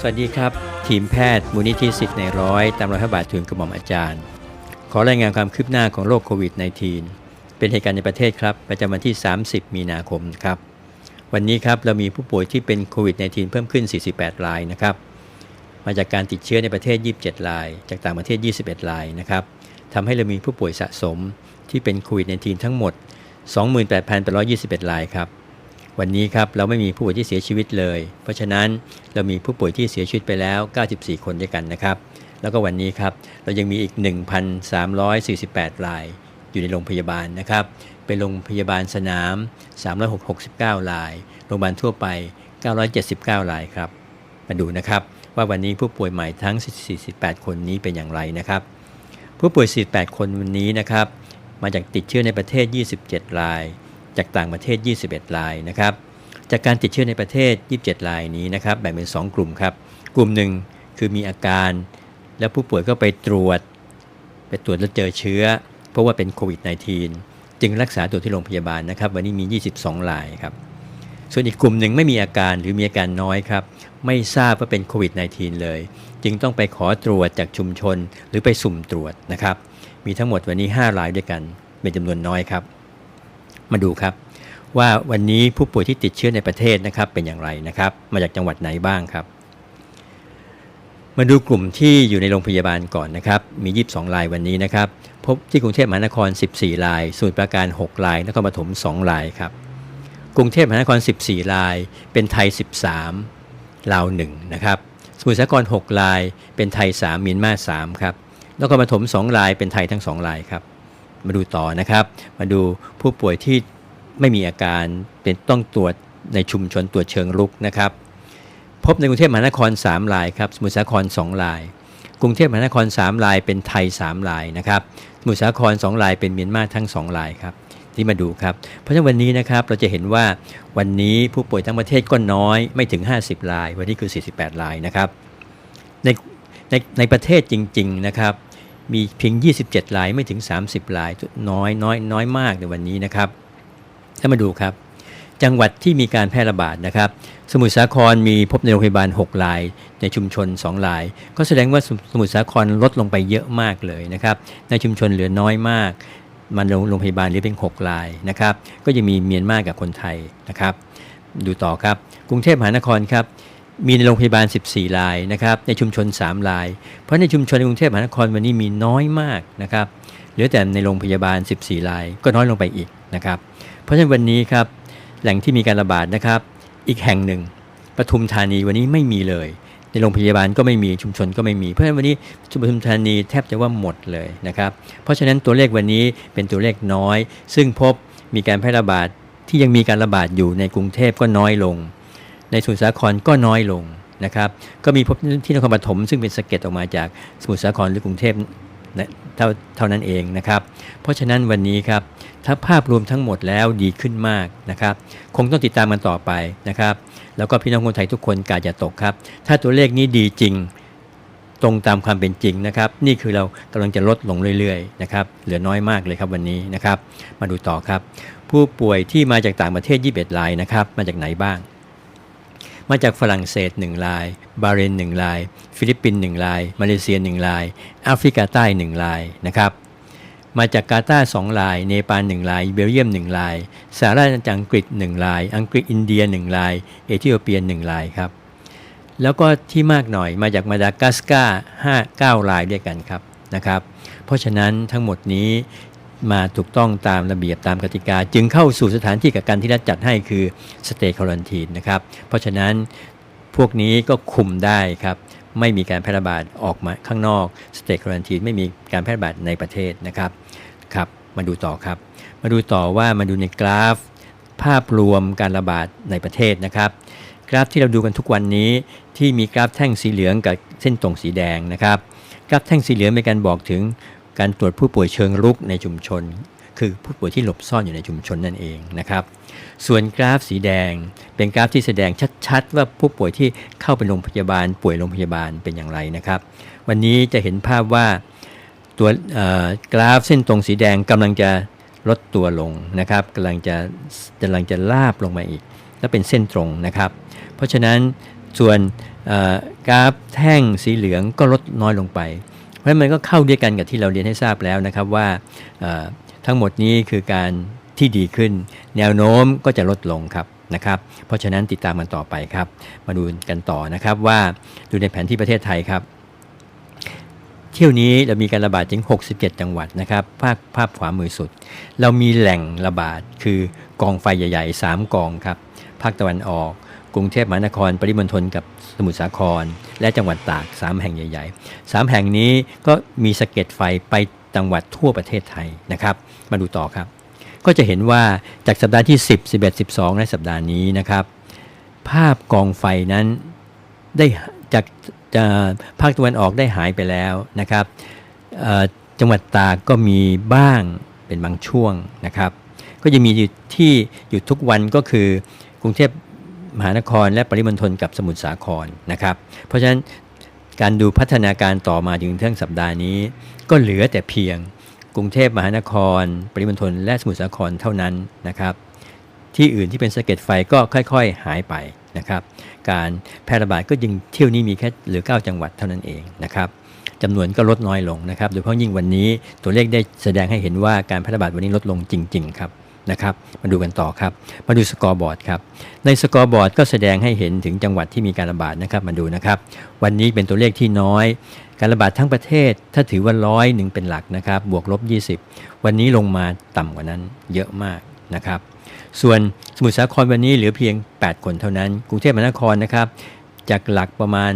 สวัสดีครับ ทีมแพทย์มูลนิธิสิทธิ์ในร้อยตามรอยพระบาททุนกระหม่อมอาจารย์ ขอรายงานความคืบหน้าของโรคโควิด -19 เป็นเหตุการณ์ในประเทศครับ ประจำวันที่ 30 มีนาคมครับ วันนี้ครับเรามีผู้ป่วยที่เป็นโควิด -19 เพิ่มขึ้น 48 รายนะครับ มาจากการติดเชื้อในประเทศ 27 ราย จากต่างประเทศ 21 รายนะครับทำให้เรามีผู้ป่วยสะสมที่เป็นโควิด -19 ทั้งหมด 28,821 รายครับ วันนี้ครับเราไม่มีผู้ป่วยที่เสียชีวิตเลย เพราะฉะนั้นเรามีผู้ป่วยที่เสียชีวิตไปแล้ว 94 คนด้วยกันนะครับ แล้วก็วันนี้ครับเรายังมีอีก 1,348 ราย อยู่ในโรงพยาบาลนะครับ เป็นโรงพยาบาลสนาม 369 ราย โรงพยาบาลทั่วไป 979 รายครับ มาดูนะครับว่าวันนี้ผู้ป่วยใหม่ทั้ง 48 คนนี้เป็นอย่างไรนะครับ ผู้ป่วย 48 คนวันนี้นะครับ มาจากติดเชื้อในประเทศ 27 ราย จากต่างประเทศ 21 รายนะครับ จากการติดเชื้อในประเทศ 27 รายนี้นะครับแบ่งเป็น 2 กลุ่มครับ กลุ่มหนึ่งคือมีอาการ แล้วผู้ป่วยก็ไปตรวจ ไปตรวจแล้วเจอเชื้อ เพราะว่าเป็นโควิด -19 จึงรักษาตัวที่โรงพยาบาลนะครับ วันนี้มี 22 รายครับ ส่วนอีกกลุ่มหนึ่งไม่มีอาการหรือมีอาการน้อยครับ ไม่ทราบว่าเป็นโควิด -19 เลย จึงต้องไปขอตรวจจากชุมชนหรือไปสุ่มตรวจนะครับ มีทั้งหมดวันนี้ 5 รายด้วยกันเป็นจำนวนน้อยครับ มาดูครับ ว่าวันนี้ผู้ป่วยที่ติดเชื้อในประเทศนะครับเป็นอย่างไรนะครับ มาจากจังหวัดไหนบ้างครับ มาดูกลุ่มที่อยู่ในโรงพยาบาลก่อนนะครับ มี 22 รายวันนี้นะครับ พบที่กรุงเทพมหานคร 14 รายสมุทรปราการ 6 รายนครปฐม 2 รายครับ กรุงเทพมหานคร 14 ราย เป็นไทย 13 ลาว 1 นะครับสมุทรสาคร 6 ราย เป็นไทย 3มีนมา 3 ครับ นครปฐม 2 ราย เป็นไทยทั้ง 2 รายครับ มาดูต่อนะครับ มาดูผู้ป่วยที่ไม่มีอาการเป็นต้องตรวจในชุมชนตรวจเชิงรุกนะครับ พบในกรุงเทพมหานคร 3 รายครับ สมุทรสาคร 2 ราย กรุงเทพมหานคร 3 ราย เป็นไทย 3 รายนะครับ สมุทรสาคร 2 ราย เป็นเมียนมาทั้ง 2 รายครับที่มาดูครับ เพราะฉะนั้นวันนี้นะครับเราจะเห็นว่าวันนี้ผู้ป่วยทั้งประเทศก็น้อยไม่ถึง 50 ราย วันนี้คือ 48 รายนะครับ ในในในประเทศจริง ๆ นะครับ มีเพียง 27รายไม่ถึง 30รายน้อยน้อยน้อยมากในวันนี้นะครับถ้ามาดูครับ จังหวัดที่มีการแพร่ระบาดนะครับ สมุทรสาครมีพบในโรงพยาบาล6ราย ในชุมชน2ราย ก็แสดงว่าสมุทรสาครลดลงไปเยอะมากเลยนะครับในชุมชนเหลือน้อยมาก มันโรงพยาบาลเหลือเพียง6รายนะครับก็ยังมีเมียนมากับคนไทยนะครับ ดูต่อครับ กรุงเทพมหานครครับ มีในโรงพยาบาล 14รายนะครับในชุมชน 3 ราย เพราะในชุมชนในกรุงเทพมหานครวันนี้มีน้อยมากนะครับเหลือแต่ในโรงพยาบาล 14ราย ก็น้อยลงไปอีกนะครับเพราะฉะนั้นวันนี้ครับแหล่งที่มีการระบาดนะครับ อีกแห่งหนึ่งปทุมธานีวันนี้ไม่มีเลย ในโรงพยาบาลก็ไม่มีชุมชนก็ไม่มีเพราะฉะนั้นวันนี้ปทุมธานีแทบจะว่าหมดเลยนะครับเพราะฉะนั้นตัวเลขวันนี้เป็นตัวเลขน้อย ซึ่งพบมีการแพร่ระบาดที่ยังมีการระบาดอยู่ในกรุงเทพก็น้อยลง ในสมุทรสาครก็น้อยลงนะครับ ก็มีพบที่นครปฐมซึ่งเป็นสะเก็ดออกมาจากสมุทรสาครหรือกรุงเทพนะเท่าเท่านั้นเองนะครับ เพราะฉะนั้นวันนี้ครับถ้าภาพรวมทั้งหมดแล้วดีขึ้นมากนะครับ คงต้องติดตามกันต่อไปนะครับ แล้วก็พี่น้องคนไทยทุกคนกาจะตกครับ ถ้าตัวเลขนี้ดีจริงตรงตามความเป็นจริงนะครับ นี่คือเรากำลังจะลดลงเรื่อยๆนะครับเหลือน้อยมากเลยครับวันนี้นะครับ มาดูต่อครับ ผู้ป่วยที่มาจากต่างประเทศ 21รายนะครับ มาจากไหนบ้าง มาจากฝรั่งเศส1ราย บาเรน1ราย ฟิลิปปินส์1ราย มาเลเซีย1รายแอฟริกาใต้1รายนะครับมาจากกาตาร์2ราย เนปาล1ราย เบลเยียม1รายสหราชอาณาจักรอังกฤษ1ราย อังกฤษอินเดีย1ราย เอธิโอเปีย1รายครับ แล้วก็ที่มากหน่อยมาจากมาดากัสการ์5 9รายด้วยกันครับนะครับ เพราะฉะนั้นทั้งหมดนี้ มาถูกต้องตามระเบียบตามกติกา จึงเข้าสู่สถานที่กักกันที่รัฐจัดให้คือสเต y ค u รันทีนนะครับ เพราะฉะนั้นพวกนี้ก็คุมได้ครับไม่มีการแพร่ระบาดออกมาข้างนอกสเต y ค u รันทีนไม่มีการแพร่ระบาดในประเทศนะครับครับมาดูต่อครับ มาดูต่อว่ามาดูในกราฟ ภาพรวมการระบาดในประเทศนะครับ กราฟที่เราดูกันทุกวันนี้ที่มีกราฟแท่งสีเหลืองกับเส้นตรงสีแดงนะครับ กราฟแท่งสีเหลืองเป็นการบอกถึง การตรวจผู้ป่วยเชิงรุกในชุมชน คือผู้ป่วยที่หลบซ่อนอยู่ในชุมชนนั่นเองนะครับ ส่วนกราฟสีแดง เป็นกราฟที่แสดงชัดๆ ว่าผู้ป่วยที่เข้าไปโรงพยาบาล ป่วยโรงพยาบาลเป็นอย่างไรนะครับ วันนี้จะเห็นภาพว่าตัวกราฟเส้นตรงสีแดงกำลังจะลดตัวลงนะครับกำลังจะกำลังจะลาบลงมาอีก แล้วเป็นเส้นตรงนะครับ เพราะฉะนั้นส่วนกราฟแท่งสีเหลืองก็ลดน้อยลงไป ราะมันก็เข้าด้วยกันกับที่เราเรียนให้ทราบแล้วนะครับว่าทั้งหมดนี้คือการที่ดีขึ้น แนวโน้มก็จะลดลงครับนะครับ เพราะฉะนั้นติดตามกันต่อไปครับ มาดูกันต่อนะครับว่าดูในแผนที่ประเทศไทยครับ เที่ยวนี้เรามีการระบาดถึง 67 จังหวัดนะครับภาพภาพขวามือสุด เรามีแหล่งระบาดคือกองไฟใหญ่ ๆ 3 กองครับภาคตะวันออก กรุงเทพมหานคร ปริมณฑลกับสมุทรสาคร และจังหวัดตาก 3 แห่งใหญ่ๆ 3 แห่งนี้ก็มีสะเก็ดไฟไปจังหวัดทั่วประเทศไทยนะครับ มาดูต่อครับ ก็จะเห็นว่าจากสัปดาห์ที่ 10 11 12 และสัปดาห์นี้นะครับ ภาพกองไฟนั้นได้จากจะภาคตะวันออกได้หายไปแล้วนะครับจังหวัดตากก็มีบ้างเป็นบางช่วงนะครับ ก็จะมีอยู่ที่อยู่ทุกวันก็คือกรุงเทพ มหานครและปริมณฑลกับสมุทรสาครนะครับ เพราะฉะนั้นการดูพัฒนาการต่อมาถึงเที่ยงสัปดาห์นี้ ก็เหลือแต่เพียงกรุงเทพมหานคร ปริมณฑลและสมุทรสาครเท่านั้นนะครับ ที่อื่นที่เป็นสะเก็ดไฟก็ค่อยๆ หายไปนะครับ การแพร่ระบาดก็ยังเที่ยวนี้มีแค่เหลือ 9 จังหวัดเท่านั้นเองนะครับจำนวนก็ลดน้อยลงนะครับ โดยเฉพาะยิ่งวันนี้ตัวเลขได้แสดงให้เห็นว่าการแพร่ระบาดวันนี้ลดลงจริง ๆ ครับ นะครับ มาดูกันต่อครับ มาดูสกอร์บอร์ดครับ ในสกอร์บอร์ดก็แสดงให้เห็นถึงจังหวัดที่มีการระบาดนะครับ มาดูนะครับ วันนี้เป็นตัวเลขที่น้อย การระบาดทั้งประเทศถ้าถือว่าร้อยหนึ่งเป็นหลักนะครับ บวกลบ 20 วันนี้ลงมาต่ำกว่านั้นเยอะมากนะครับ ส่วนสมุทรสาครวันนี้เหลือเพียง 8 คนเท่านั้น กรุงเทพมหานครนะครับ จากหลักประมาณ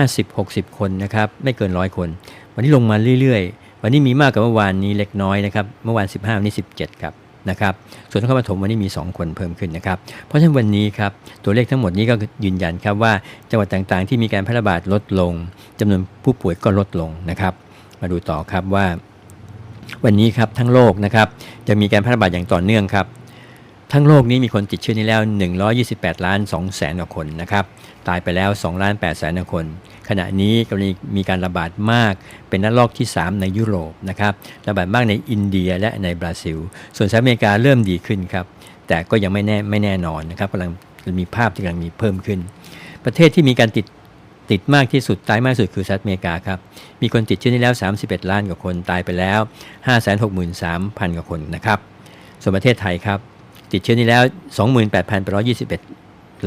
50-60 คนนะครับ ไม่เกินร้อยคน วันนี้ลงมาเรื่อยๆ วันนี้มีมากกว่าเมื่อวานนี้เล็กน้อยนะครับ เมื่อวาน 15วันนี้ 17 ครับ นะครับ ส่วนนครปฐมวันนี้มี 2 คนเพิ่มขึ้นนะครับ เพราะฉะนั้นวันนี้ครับตัวเลขทั้งหมดนี้ก็ยืนยันครับว่าจังหวัดต่างๆ ที่มีการแพร่ระบาดลดลงจำนวนผู้ป่วยก็ลดลงนะครับ มาดูต่อครับว่า วันนี้ครับทั้งโลกนะครับจะมีการแพร่ระบาดอย่างต่อเนื่องครับ ทั้งโลกนี้มีคนติดเชื้อนี้แล้ว 128 ล้าน2แสนกว่าคนนะครับ ตายไปแล้ว2ล้าน8แสนกว่าคน ขณะนี้กำลังมีการระบาดมากเป็นระลอกที่ 3 ในยุโรปนะครับระบาดมากในอินเดียและในบราซิล ส่วนสหรัฐอเมริกาเริ่มดีขึ้นครับ แต่ก็ยังไม่แน่ไม่แน่นอนนะครับกำลังมีภาพที่กำลังมีเพิ่มขึ้น ประเทศที่มีการติดติดมากที่สุด ตายมากที่สุดคือสหรัฐอเมริกาครับ มีคนติดเชื้อนี้แล้ว 31 ล้านกว่าคนตายไปแล้ว 563,000 กว่าคนนะครับ ส่วนประเทศไทยครับ ติดเชื้อนี้แล้ว 28,121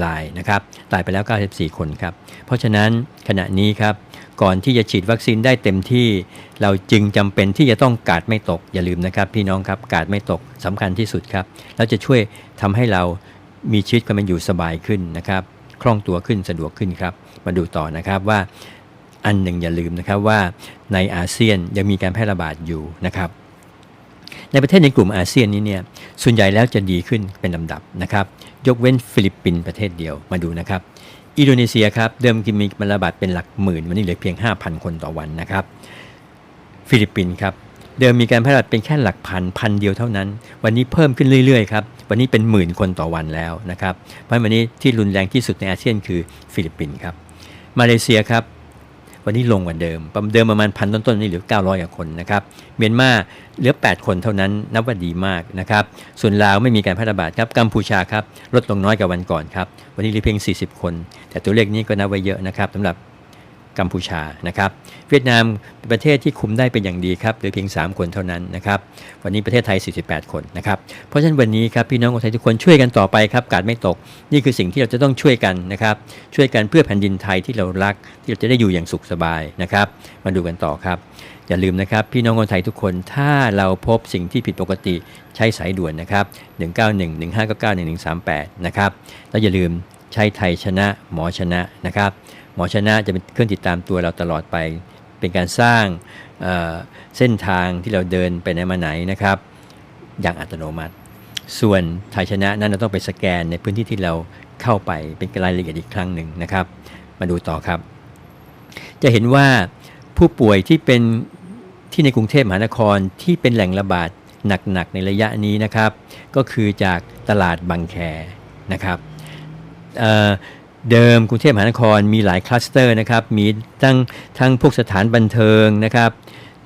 รายนะครับตายไปแล้ว 94 คนครับเพราะฉะนั้นขณะนี้ครับก่อนที่จะฉีดวัคซีนได้เต็มที่ เราจึงจำเป็นที่จะต้องกาดไม่ตกอย่าลืมนะครับ พี่น้องครับกาดไม่ตกสำคัญที่สุดครับแล้วจะช่วยทำให้เรามีชีวิตความเป็นอยู่สบายขึ้นนะครับคล่องตัวขึ้นสะดวกขึ้นครับมาดูต่อนะครับว่าอันหนึ่งอย่าลืมนะครับว่าในอาเซียนยังมีการแพร่ระบาดอยู่นะครับ ในประเทศในกลุ่มอาเซียนนี้เนี่ยส่วนใหญ่แล้วจะดีขึ้นเป็นลำดับนะครับ ยกเว้นฟิลิปปินส์ประเทศเดียวมาดูนะครับ อินโดนีเซียครับเดิมทีมีมันระบาดเป็นหลักหมื่น วันนี้เหลือเพียง 5,000 คนต่อวันนะครับ ฟิลิปปินส์ครับเดิมมีการแพร่ระบาดเป็นแค่หลักพันพันเดียวเท่านั้น วันนี้เพิ่มขึ้นเรื่อยๆครับวันนี้เป็นหมื่นคนต่อวันแล้วนะครับเพราะวันนี้ที่รุนแรงที่สุดในอาเซียนคือฟิลิปปินส์ครับมาเลเซียครับ วันนี้ลงกว่าเดิมประมาณเดิมประมาณพันต้นๆนี่เหลือ 900กว่าคนนะครับเมียนมาเหลือ 8 คนเท่านั้นนับว่าดีมากนะครับส่วนลาวไม่มีการแพร่ระบาดครับกัมพูชาครับลดลงน้อยกว่าวันก่อนครับวันนี้เหลือเพียง 40 คน แต่ตัวเลขนี้ก็นับไว้เยอะนะครับสำหรับ กัมพูชานะครับเวียดนามเป็นประเทศที่คุมได้เป็นอย่างดีครับเหลือเพียง 3 คนเท่านั้นนะครับวันนี้ประเทศไทย 48 คนนะครับเพราะฉะนั้นวันนี้ครับพี่น้องคนไทยทุกคนช่วยกันต่อไปครับกาดไม่ตก นี่คือสิ่งที่เราจะต้องช่วยกันนะครับช่วยกันเพื่อแผ่นดินไทยที่เรารัก ที่เราจะได้อยู่อย่างสุขสบายนะครับมาดูกันต่อครับ อย่าลืมนะครับพี่น้องคนไทยทุกคนถ้าเราพบสิ่งที่ผิดปกติใช้สายด่วนนะครับ191 1599 1138นะครับแล้วอย่าลืมใช้ไทยชนะหมอชนะนะครับ หมอชนะจะเป็นเครื่องติดตามตัวเราตลอดไป เป็นการสร้างเเส้นทางที่เราเดินไปไหนมาไหนนะครับ อย่างอัตโนมัติ ส่วนไทยชนะนั้นเราต้องไปสแกนในพื้นที่ที่เราเข้าไปเป็นรายละเอียดอีกครั้งหนึ่งนะครับ มาดูต่อครับ จะเห็นว่าผู้ป่วยที่เป็นที่ในกรุงเทพมหานครที่เป็นแหล่งระบาดหนักๆในระยะนี้นะครับ ก็คือจากตลาดบางแคนะครับ เดิมกรุงเทพมหานครมีหลายคลัสเตอร์นะครับมีทั้งทั้งพวกสถานบันเทิงนะครับ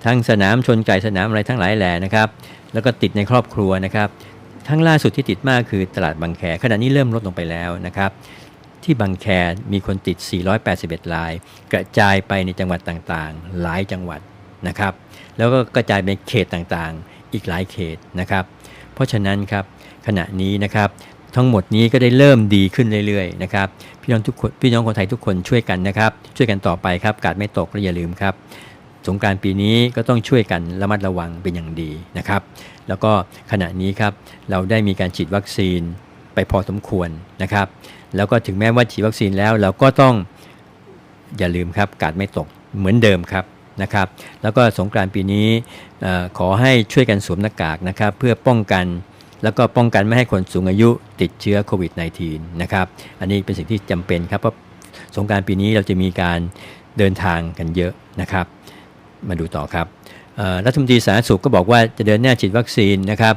ทั้งสนามชนไก่สนามอะไรทั้งหลายแหล่นะครับแล้วก็ติดในครอบครัวนะครับทั้งล่าสุดที่ติดมากคือตลาดบางแคขณะนี้เริ่มลดลงไปแล้วนะครับที่บางแคมีคนติด 481ราย กระจายไปในจังหวัดต่างๆ หลายจังหวัดนะครับ แล้วก็กระจายไปเขตต่างๆ อีกหลายเขตนะครับ เพราะฉะนั้นครับขณะนี้นะครับ ทั้งหมดนี้ก็ได้เริ่มดีขึ้นเรื่อยๆนะครับพี่น้องทุกคนพี่น้องคนไทยทุกคนช่วยกันนะครับ ช่วยกันต่อไปครับกาดไม่ตกและอย่าลืมครับ สงการปีนี้ก็ต้องช่วยกันระมัดระวังเป็นอย่างดีนะครับ แล้วก็ขณะนี้ครับเราได้มีการฉีดวัคซีนไปพอสมควรนะครับ แล้วก็ถึงแม้ว่าฉีดวัคซีนแล้วเราก็ต้องอย่าลืมครับกาดไม่ตกเหมือนเดิมครับนะครับแล้วก็สงกรานต์ปีนี้ขอให้ช่วยกันสวมหน้ากากนะครับ เพื่อป้องกัน แล้วก็ป้องกันไม่ให้คนสูงอายุติดเชื้อโควิด -19 นะครับ อันนี้เป็นสิ่งที่จำเป็นครับเพราะสงการปีนี้เราจะมีการเดินทางกันเยอะนะครับ มาดูต่อครับรัฐมนตรีสาธารณสุขก็บอกว่าจะเดินหน้าฉีดวัคซีนนะครับ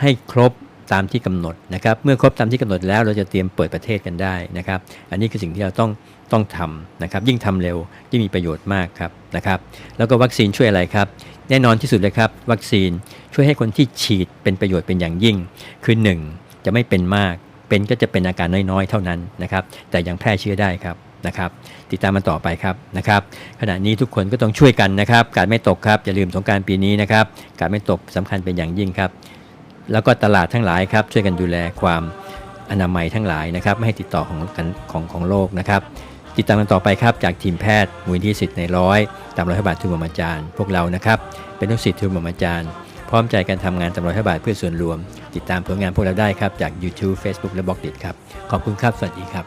ให้ครบ ตามที่กำหนดนะครับ เมื่อครบตามที่กำหนดแล้วเราจะเตรียมเปิดประเทศกันได้นะครับ อันนี้คือสิ่งที่เราต้องต้องทำนะครับ ยิ่งทำเร็วยิ่งมีประโยชน์มากครับนะครับ แล้วก็วัคซีนช่วยอะไรครับ แน่นอนที่สุดเลยครับ วัคซีนช่วยให้คนที่ฉีดเป็นประโยชน์เป็นอย่างยิ่ง คือ 1 จะไม่เป็นมาก เป็นก็จะเป็นอาการน้อยๆ เท่านั้นนะครับ แต่ยังแพร่เชื้อได้ครับนะครับติดตามมันต่อไปครับนะครับขณะนี้ทุกคนก็ต้องช่วยกันนะครับ การไม่ตกครับอย่าลืมสงการปีนี้นะครับ การไม่ตกสำคัญเป็นอย่างยิ่งครับ แล้วก็ตลาดทั้งหลายครับช่วยกันดูแลความอนามัยทั้งหลายนะครับไม่ให้ติดต่อของกันของของโรคนะครับ ติดตามกันต่อไปครับจากทีมแพทย์มูลที่สิทธิ์ในร้อยตามรอยพระบาททุนบมอาจารย์ พวกเรานะครับเป็นลูกศิษย์ทุนบมอาจารย์พร้อมใจกันทำงานตามรอยพระบาทเพื่อส่วนรวม ติดตามผลงานพวกเราได้ครับจาก YouTube Facebook และบล็อกดิครับขอบคุณครับสวัสดีครับ